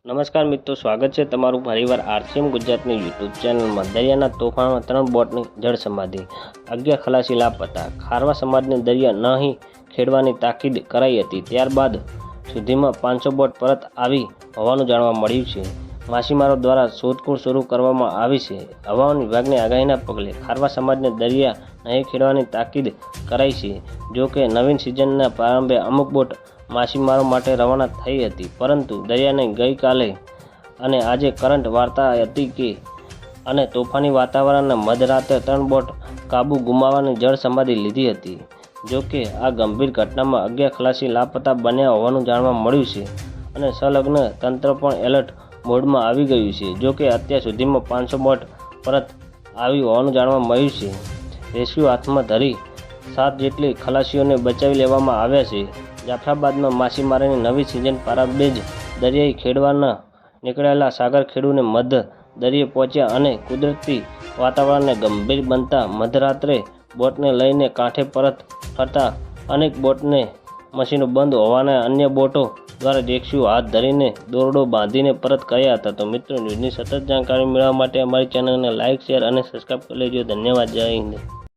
નમસ્કાર મિત્રો, સ્વાગત છે તમારું ફરીવાર આરસીએમ ગુજરાતની યુટ્યુબ ચેનલમાં. દરિયાના તોફાનમાં ત્રણ બોટની જળ સમાધિ, અગિયાર ખલાસી લાપતા. ખારવા સમાજને દરિયા નહીં ખેડવાની તાકીદ કરાઈ હતી. ત્યારબાદ સુધીમાં પાંચસો બોટ પરત આવી હોવાનું જાણવા મળ્યું છે. માછીમારો દ્વારા શોધખોળ શરૂ કરવામાં આવી છે. હવામાન વિભાગની આગાહીના પગલે ખારવા સમાજને દરિયા નહીં ખેડવાની તાકીદ કરાઈ છે. જો કે નવીન સિઝનના પ્રારંભે અમુક બોટ માછીમારો માટે રવાના થઈ હતી. પરંતુ દરિયાને ગઈકાલે અને આજે કરંટ વાર્તા હતી કે અને તોફાની વાતાવરણના મધરાતે ત્રણ બોટ કાબુ ગુમાવવાની જળ સમાધિ લીધી હતી. જો કે આ ગંભીર ઘટનામાં અગિયાર ખલાસી લાપતા બન્યા હોવાનું જાણવા મળ્યું છે અને સંલગ્ન તંત્ર પણ એલર્ટ મોડમાં આવી ગયું છે. જો કે અત્યાર સુધીમાં પાંચસો બોટ પરત આવી હોવાનું જાણવા મળ્યું છે. રેસ્ક્યુ હાથમાં ધરી સાત જેટલી ખલાસીઓને બચાવી લેવામાં આવ્યા છે. જાફરાબાદમાં માછીમારીની નવી સિઝન પ્રારંભે જ દરિયાઈ ખેડવાના નીકળેલા સાગર ખેડૂને મધ દરિયે પહોંચ્યા અને કુદરતી વાતાવરણને ગંભીર બનતા મધરાત્રે બોટને લઈને કાંઠે પરત ફરતા અનેક બોટને મશીનો બંધ હોવાના અન્ય બોટો દ્વારા રેસ્ક્યુ હાથ ધરીને દોરડો બાંધીને પરત કર્યા હતા. તો મિત્રો, ન્યૂઝની સતત જાણકારી મેળવવા માટે અમારી ચેનલને લાઇક શેર અને સબસ્ક્રાઈબ કરી લેજો. ધન્યવાદ. જય હિન્દ.